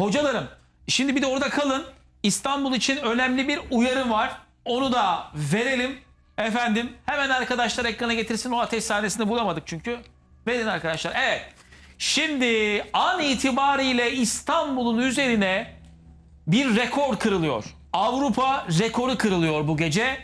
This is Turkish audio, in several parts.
Hocalarım şimdi bir de orada kalın. İstanbul için önemli bir uyarı var. Onu da verelim. Efendim hemen arkadaşlar ekrana getirsin. O ateş sahnesini bulamadık çünkü. Verin arkadaşlar. Evet. Şimdi an itibariyle İstanbul'un üzerine bir rekor kırılıyor. Avrupa rekoru kırılıyor bu gece.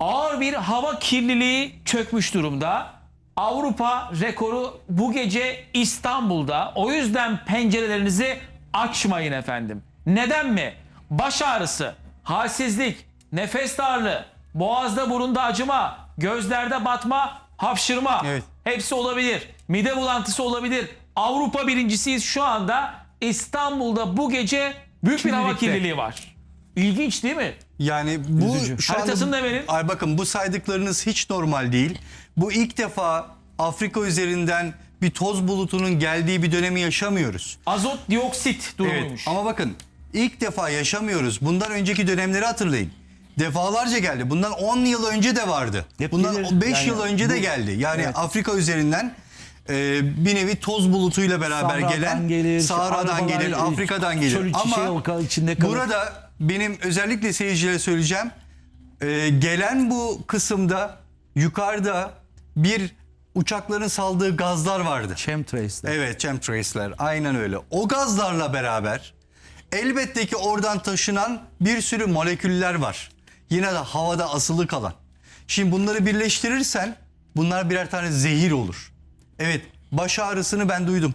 Ağır bir hava kirliliği çökmüş durumda. Avrupa rekoru bu gece İstanbul'da. O yüzden pencerelerinizi açmayın efendim. Neden mi? Baş ağrısı, halsizlik, nefes darlığı, boğazda burunda acıma, gözlerde batma, hapşırma. Evet. Hepsi olabilir. Mide bulantısı olabilir. Avrupa birincisiyiz şu anda. İstanbul'da bu gece büyük bir hava kirliliği var. İlginç değil mi? Yani bu Üzücü. şu Haritasını da verin. Ay bakın bu saydıklarınız hiç normal değil. Bu ilk defa Afrika üzerinden bir toz bulutunun geldiği bir dönemi yaşamıyoruz. Azot dioksit Evet durumuymuş. ama bakın ilk defa yaşamıyoruz. Bundan önceki dönemleri hatırlayın. Defalarca geldi. Bundan 10 yıl önce de vardı. Hep Bundan gelir. 5 Yani yıl önce de geldi. Yani Evet. Afrika üzerinden e, bir nevi toz bulutuyla beraber Sahra'dan gelen gelir, Sahra'dan gelir, e, Afrika'dan gelir. Ama şey içinde kalır. burada benim özellikle seyircilere söyleyeceğim. e, gelen bu kısımda yukarıda bir uçakların saldığı gazlar vardı. Chemtrace'ler. Evet chemtrace'ler aynen öyle. O gazlarla beraber elbette ki oradan taşınan bir sürü moleküller var. Yine de havada asılı kalan. Şimdi bunları birleştirirsen bunlar birer tane zehir olur. Evet baş ağrısını ben duydum.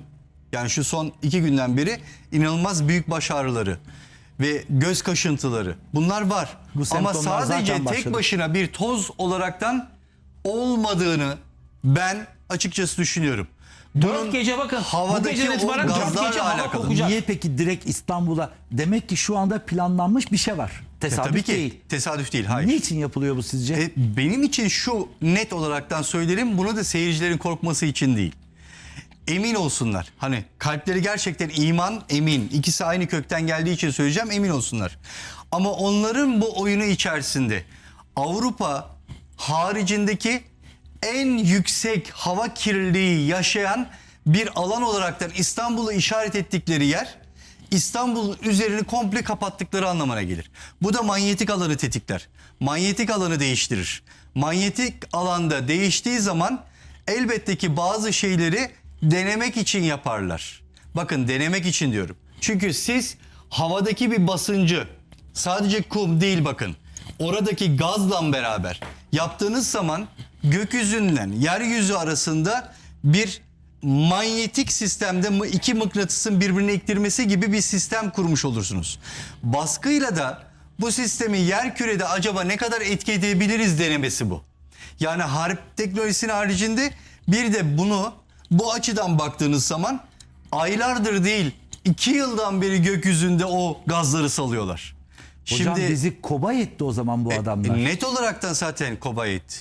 Yani şu son iki günden beri inanılmaz büyük baş ağrıları ve göz kaşıntıları bunlar var. Bu Ama sadece tek başına bir toz olaraktan olmadığını ben açıkçası düşünüyorum. Dört gece bakın. bu havadaki geceden o itibaren dört gazlarla gece hava alakalı. kokacak. Niye peki direkt İstanbul'a? Demek ki şu anda planlanmış bir şey var. E, Tesadüf tabii ki değil. tesadüf değil. Hayır. Niçin yapılıyor bu sizce? E, benim için şu net olaraktan söylerim bunu da seyircilerin korkması için değil. Emin olsunlar. Hani kalpleri gerçekten iman, emin. İkisi aynı kökten geldiği için söyleyeceğim emin olsunlar. Ama onların bu oyunu içerisinde Avrupa haricindeki en yüksek hava kirliliği yaşayan bir alan olaraktan İstanbul'u işaret ettikleri yer İstanbul'un üzerini komple kapattıkları anlamına gelir. Bu da manyetik alanı tetikler. Manyetik alanı değiştirir. Manyetik alanda değiştiği zaman elbette ki bazı şeyleri denemek için yaparlar. Bakın denemek için diyorum. Çünkü siz havadaki bir basıncı sadece kum değil bakın. Oradaki gazla beraber yaptığınız zaman gökyüzünden yeryüzü arasında bir manyetik sistemde iki mıknatısın birbirine iktirmesi gibi bir sistem kurmuş olursunuz. Baskıyla da bu sistemi yer kürede acaba ne kadar etki edebiliriz denemesi bu. Yani harp teknolojisinin haricinde bir de bunu bu açıdan baktığınız zaman aylardır değil iki yıldan beri gökyüzünde o gazları salıyorlar. Hocam bizi kobay etti o zaman bu adamlar. E, net olaraktan zaten kobay etti.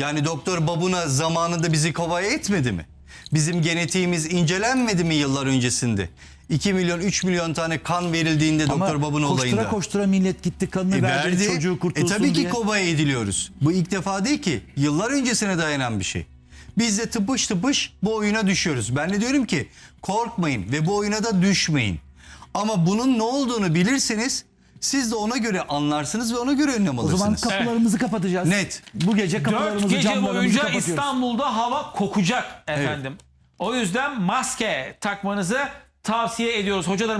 Yani Doktor Babuna zamanında bizi kobay etmedi mi? Bizim genetiğimiz incelenmedi mi yıllar öncesinde? 2 milyon 3 milyon tane kan verildiğinde Ama Doktor Babun koştura olayında. koştura millet gitti kanını E, verdi, verdi. çocuğu E kurtulsun tabii ki diye. kobay ediliyoruz. Bu ilk defa değil ki. Yıllar öncesine dayanan bir şey. Biz de tıpış tıpış bu oyuna düşüyoruz. Ben de diyorum ki korkmayın ve bu oyuna da düşmeyin. Ama bunun ne olduğunu bilirseniz siz de ona göre anlarsınız ve ona göre önlem O zaman alırsınız. kapılarımızı kapatacağız. Net. Bu gece kapılarımızı gece camlarımızı boyunca kapatıyoruz. İstanbul'da hava kokacak efendim. O yüzden maske takmanızı tavsiye ediyoruz. Hocalarım